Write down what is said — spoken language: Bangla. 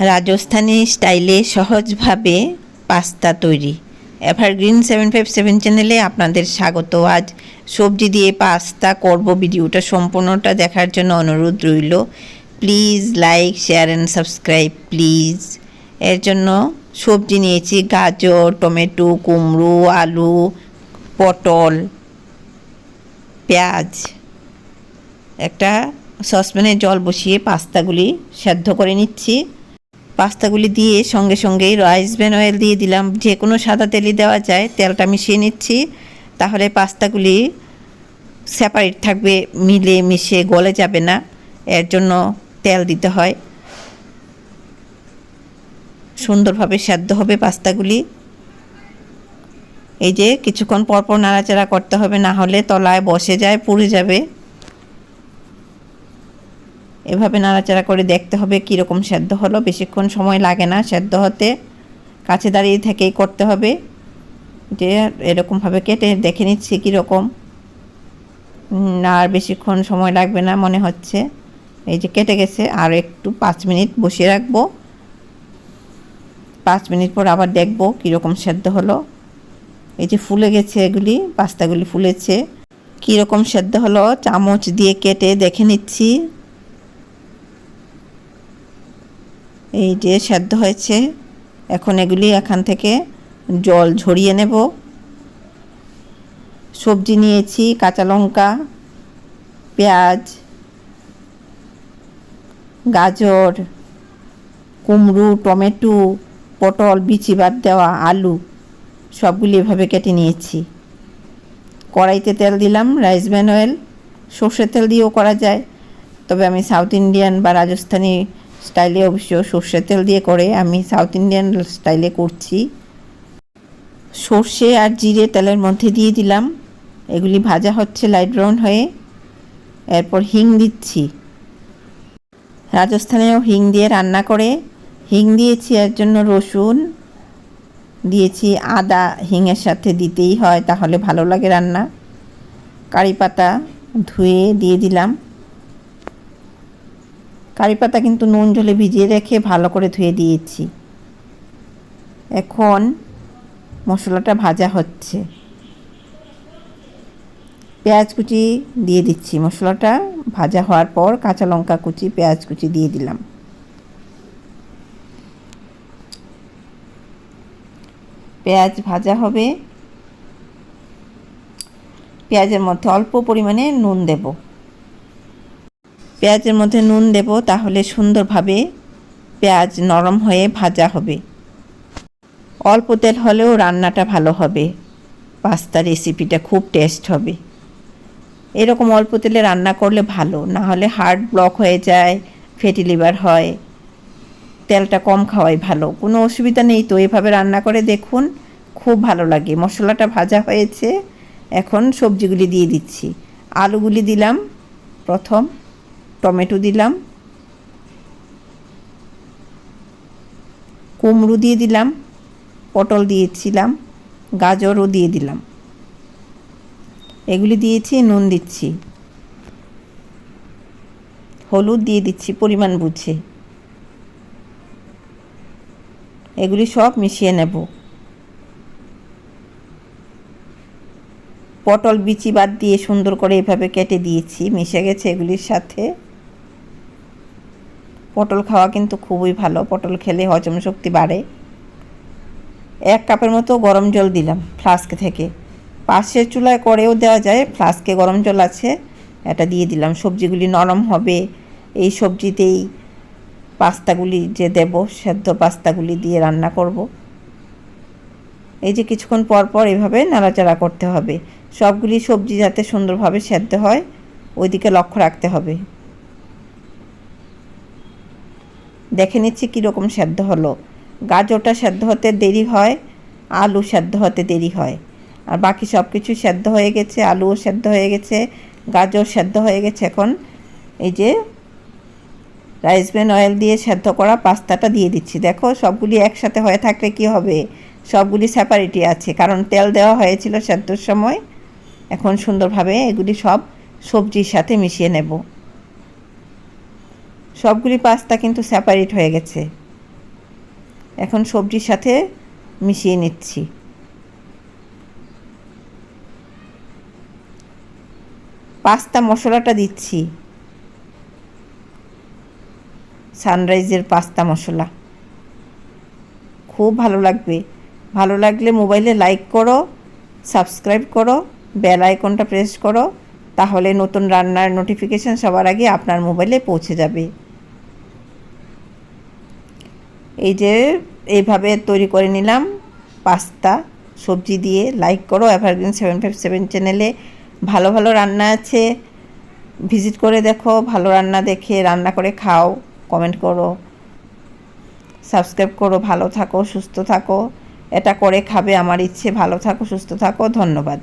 রাজস্থানি স্টাইলে সহজভাবে পাস্তা তৈরি। এভারগ্রিন সেভেন ফাইভ সেভেন চ্যানেলে আপনাদের স্বাগত। আজ সবজি দিয়ে পাস্তা করব। ভিডিওটা সম্পূর্ণটা দেখার জন্য অনুরোধ রইল। Please like, share and subscribe please. এর জন্য সবজি নিয়েছি। গাজর, টমেটো, কুমড়ো, আলু, পটল, পেঁয়াজ। একটা সসপ্যানে জল বসিয়ে পাস্তাগুলি সেদ্ধ করে নিচ্ছি। পাস্তাগুলি দিয়ে সঙ্গে সঙ্গেই রাইস ব্যান অয়েল দিয়ে দিলাম। যে কোনো সাদা তেলই দেওয়া যায়। তেলটা মিশিয়ে নিচ্ছি। তাহলে পাস্তাগুলি সেপারেট থাকবে, মিলে মিশে গলে যাবে না। এর জন্য তেল দিতে হয়। সুন্দরভাবে সেদ্ধ হবে পাস্তাগুলি। এই যে কিছুক্ষণ পরপর নাড়াচাড়া করতে হবে, না হলে তলায় বসে যায়, পুড়ে যাবে। এভাবে নাড়াচাড়া করে দেখতে হবে কীরকম সেদ্ধ হলো। বেশিক্ষণ সময় লাগে না সেদ্ধ হতে। কাছে দাঁড়িয়ে থেকেই করতে হবে। যে এরকমভাবে কেটে দেখে নিচ্ছি কীরকম। আর বেশিক্ষণ সময় লাগবে না মনে হচ্ছে। এই যে কেটে গেছে, আর একটু পাঁচ মিনিট বসিয়ে রাখব। পাঁচ মিনিট পর আবার দেখব কীরকম সেদ্ধ হলো। এই যে ফুলে গেছে এগুলি, পাস্তাগুলি ফুলেছে। কীরকম সেদ্ধ হলো, চামচ দিয়ে কেটে দেখে নিচ্ছি। এই যে সেদ্ধ হয়েছে, এখন এগুলি এখান থেকে জল ঝরিয়ে নেব। সবজি নিয়েছি, কাঁচা লঙ্কা, পেঁয়াজ, গাজর, কুমড়ো, টমেটো, পটল, বিচি বাদ দেওয়া, আলু, সবগুলি এভাবে কেটে নিয়েছি। কড়াইতে তেল দিলাম, রাইস ব্যান অয়েল। সর্ষের তেল দিয়েও করা যায়, তবে আমি সাউথ ইন্ডিয়ান বা রাজস্থানি স্টাইলে অবশ্য সর্ষের তেল দিয়ে করে, আমি সাউথ ইন্ডিয়ান স্টাইলে করছি। সর্ষে আর জিরে তেলের মধ্যে দিয়ে দিলাম। এগুলি ভাজা হচ্ছে লাইট ব্রাউন হয়ে। এরপর হিং দিচ্ছি। রাজস্থানেও হিং দিয়ে রান্না করে। হিং দিয়েছি এর জন্য রসুন। দিয়েছি আদা। হিংয়ের সাথে দিতেই হয়, তাহলে ভালো লাগে রান্না। কারি পাতা ধুয়ে দিয়ে দিলাম। কারি পাতা কিন্তু নুন জলে ভিজিয়ে রেখে ভালো করে ধুয়ে দিয়েছি। এখন মশলাটা ভাজা হচ্ছে। পেঁয়াজ কুচি দিয়ে দিচ্ছি। মশলাটা ভাজা হওয়ার পর কাঁচা লঙ্কা কুচি, পেঁয়াজ কুচি দিয়ে দিলাম। পেঁয়াজ ভাজা হবে। পেঁয়াজের মধ্যে অল্প পরিমাণে নুন দেব। পেঁয়াজের মধ্যে নুন দেব, তাহলে সুন্দরভাবে পেঁয়াজ নরম হয়ে ভাজা হবে। অল্প তেল হলেও রান্নাটা ভালো হবে। পাস্তা রেসিপিটা খুব টেস্ট হবে। এরকম অল্প তেলে রান্না করলে ভালো, না হলে হার্ট ব্লক হয়ে যায়, ফ্যাটি লিভার হয়, তেলটা কম খাওয়াই ভালো। কোনো অসুবিধা নেই তো, এভাবে রান্না করে দেখুন, খুব ভালো লাগে। মশলাটা ভাজা হয়েছে, এখন সবজিগুলি দিয়ে দিচ্ছি। আলুগুলি দিলাম, প্রথম। টমেটো দিলাম। কুমড়ো দিয়ে দিলাম। পটল দিয়েছিলাম। গাজরও দিয়ে দিলাম। এগুলি দিয়েছি, নুন দিচ্ছি। হলুদ দিয়ে দিচ্ছি, পরিমাণ বুঝে। এগুলি সব মিশিয়ে নেব। পটল বিচি বাদ দিয়ে সুন্দর করে এভাবে কেটে দিয়েছি, মিশে গেছে এগুলির সাথে। পটল খাওয়া কিন্তু খুবই ভালো। পটল খেলে হজম শক্তি বাড়ে। এক কাপের মতো গরম জল দিলাম ফ্লাস্ক থেকে। পাশের চুলায় করেও দেওয়া যায়, ফ্লাস্কে গরম জল আছে, এটা দিয়ে দিলাম। সবজিগুলি নরম হবে, এই সবজিতেই পাস্তাগুলি যে দেব, সেদ্ধ পাস্তাগুলি দিয়ে রান্না করব। এই যে কিছুক্ষণ পর পর এভাবে নাড়াচাড়া করতে হবে। সবগুলি সবজি যাতে সুন্দরভাবে সেদ্ধ হয়, ওইদিকে লক্ষ্য রাখতে হবে। দেখে নিচ্ছি কীরকম সেদ্ধ হলো। গাজরটা সেদ্ধ হতে দেরি হয়, আলু সেদ্ধ হতে দেরি হয়। আর বাকি সব কিছু সেদ্ধ হয়ে গেছে, আলুও সেদ্ধ হয়ে গেছে, গাজর সেদ্ধ হয়ে গেছে এখন। এই যে রাইস ব্রেন অয়েল দিয়ে সেদ্ধ করা পাস্তাটা দিয়ে দিচ্ছি। দেখো, সবগুলি একসাথে হয়ে থাকলে কি হবে? সবগুলি সেপারেটই আছে, কারণ তেল দেওয়া হয়েছিল সেদ্ধর সময়। এখন সুন্দরভাবে এগুলি সব সবজির সাথে মিশিয়ে নেব। সবগুলি পাস্তা কিন্তু সেপারেট হয়ে গেছে। এখন সবজির সাথে মিশিয়ে নিচ্ছি। পাস্তা মশলাটা দিচ্ছি। সানরাইজের পাস্তা মশলা। খুব ভালো লাগবে। ভালো লাগলে মোবাইলে লাইক করো, সাবস্ক্রাইব করো, বেল আইকনটা প্রেস করো, তাহলে নতুন রান্নার নোটিফিকেশান সবার আগে আপনার মোবাইলে পৌঁছে যাবে। এই যে এইভাবে তৈরি করে নিলাম পাস্তা। সবজি দিয়ে লাইক করো এভারগ্রিন সেভেন ফাইভ সেভেন চ্যানেলে ভালো ভালো রান্না আছে। ভিজিট করে দেখো, ভালো রান্না দেখে রান্না করে খাও কমেন্ট করো। সাবস্ক্রাইব করো, ভালো থাকো, সুস্থ থাকো। এটা করে খাবে আমার ইচ্ছে, ভালো থাকো, সুস্থ থাকো, ধন্যবাদ।